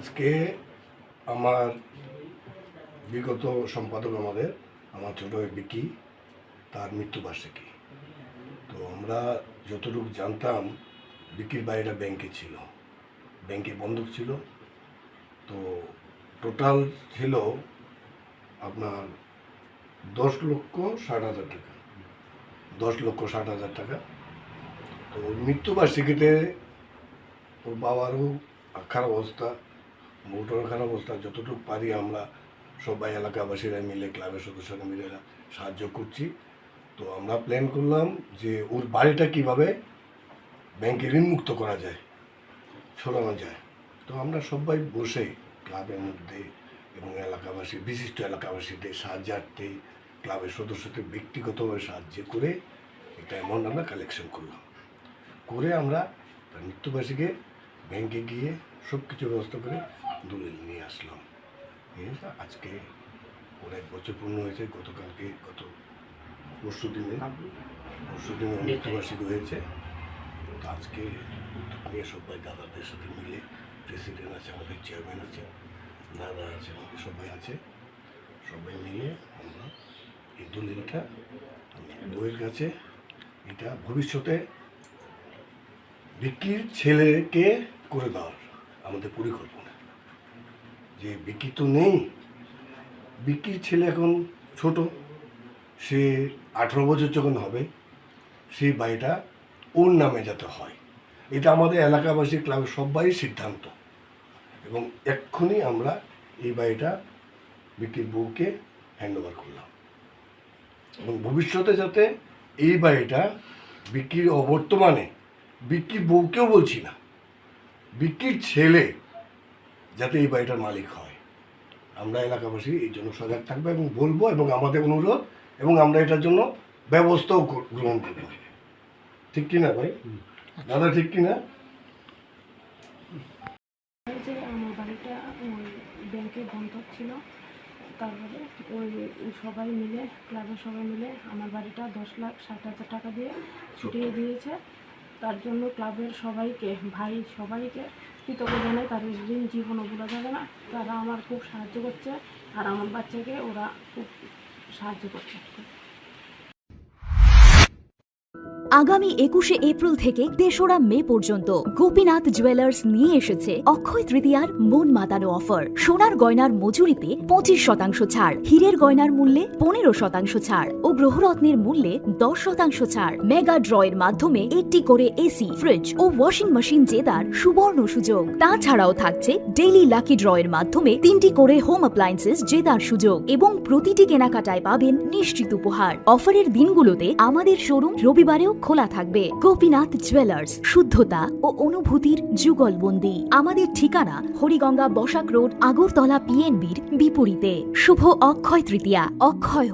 আজকে আমার বিগত সম্পাদক আমাদের, আমার ছোট বিকি, তার মৃত্যুবার্ষিকী। তো আমরা যতটুকু জানতাম, বিকির বাড়িটা ব্যাংকে ছিল। ব্যাংকে বন্ধক ছিল। তো টোটাল ছিল আপনার দশ লক্ষ ষাট হাজার টাকা। দশ লক্ষ ষাট হাজার টাকা। তো মৃত্যুবার্ষিকীতে ওর বাবারও খারাপ অবস্থা। খারাপ অবস্থা, যতটুকু পারি আমরা সবাই এলাকাবাসীরা মিলে, ক্লাবের সদস্যরা মিলে সাহায্য করছি। তো আমরা প্ল্যান করলাম যে ওর বাড়িটা কীভাবে ব্যাংকে ঋণমুক্ত করা যায়, ছড়ানো যায়। তো আমরা সবাই বসে ক্লাবের মধ্যে এবং এলাকাবাসী, বিশিষ্ট এলাকাবাসীদের সাহায্যার্থে ক্লাবের সদস্যদের ব্যক্তিগতভাবে সাহায্য করে একটা অ্যামাউন্ট আমরা কালেকশন করলাম। করে আমরা তার মৃত্যুবার্ষিকে ব্যাংকে গিয়ে সব কিছু ব্যবস্থা করে দলিল নিয়ে আসলাম। নিয়ে এসে আজকে ওর এক বছর পূর্ণ হয়েছে গতকালকে গত পরশু দিনে। পরশু দিনে মৃত্যুবার্ষিকী হয়েছে। আজকে উদ্যোগ নিয়ে সবাই দাদাদের সাথে মিলে প্রেসিডেন্ট আছে আমাদের চেয়ারম্যান আছে দাদা আছে আমাদের সবাই আছে। সবাই মিলে আমরা এই দলিলটা বইয়ের কাছে এটা ভবিষ্যতে বিক্রির ছেলেকে করে দেওয়ার আমাদের পরিকল্পনা। যে বিক্রি তো নেই। বিক্রির ছেলে এখন ছোট। সে আঠেরো বছর যখন হবে সেই বাড়িটা ওর নামে যাতে হয়। এটা আমাদের এলাকাবাসী ক্লাবের সবাই সিদ্ধান্ত। এবং এক্ষুনি আমরা এই বাড়িটা বিক্রির বউকে হ্যান্ডওভার করলাম। এবং ভবিষ্যতে যাতে এই বাড়িটা বিক্রির অবর্তমানে বিক্রির বউকেও বলছি না, বিক্রির ছেলে যাতে এই বাড়িটার মালিক হয়। আমরা এলাকাবাসী এই জন্য সজাগ থাকব এবং বলব এবং আমাদের অনুরোধ এবং আমরা এটার জন্য ব্যবস্থাও গ্রহণ করব। ঠিক কি না ভাই? দাদা ঠিক কি না যে আমার বাড়িটা ওই ব্যাংকে বন্ধক ছিল তারপরে ওই সবাই মিলে ক্লাবের সবাই মিলে আমার বাড়িটা দশ লাখ ষাট হাজার টাকা দিয়ে ছুটিয়ে দিয়েছে। তার জন্য ক্লাবের সবাইকে, ভাই সবাইকে কৃতজ্ঞ জানাই তাদের ঋণ জীবনও ভোলা যাবে না। তারা আমার খুব সাহায্য করছে, আর আমার বাচ্চাকে ওরা খুব সাহায্য করছে। আগামী একুশে এপ্রিল থেকে তেসরা মে পর্যন্ত গোপীনাথ জুয়েলার্স নিয়ে এসেছে অক্ষয় তৃতীয়ার মন মাতানো অফার সোনার গয়নার মজুরিতে পঁচিশ শতাংশ ছাড়, হীরের গয়নার মূল্যে পনেরো শতাংশ ছাড় ও গ্রহরত্নের মূল্যে দশ শতাংশ ছাড়। মেগা ড্রয়ের মাধ্যমে একটি করে এসি ফ্রিজ ও ওয়াশিং মেশিন জেতার সুবর্ণ সুযোগ। তাছাড়াও থাকছে ডেইলি লাকি ড্রয়ের মাধ্যমে তিনটি করে হোম অ্যাপ্লায়েন্সেস জেতার সুযোগ এবং প্রতিটি কেনাকাটায় পাবেন নিশ্চিত উপহার। অফারের দিনগুলোতে আমাদের শোরুম রবিবারেও খোলা থাকবে। গোপীনাথ জুয়েলার্স শুদ্ধতা ও অনুভূতির যুগলবন্দি। আমাদের ঠিকানা হরিগঙ্গা বসাক রোড, আগরতলা পিএনবির বিপরীতে। শুভ অক্ষয় তৃতীয়া। অক্ষয়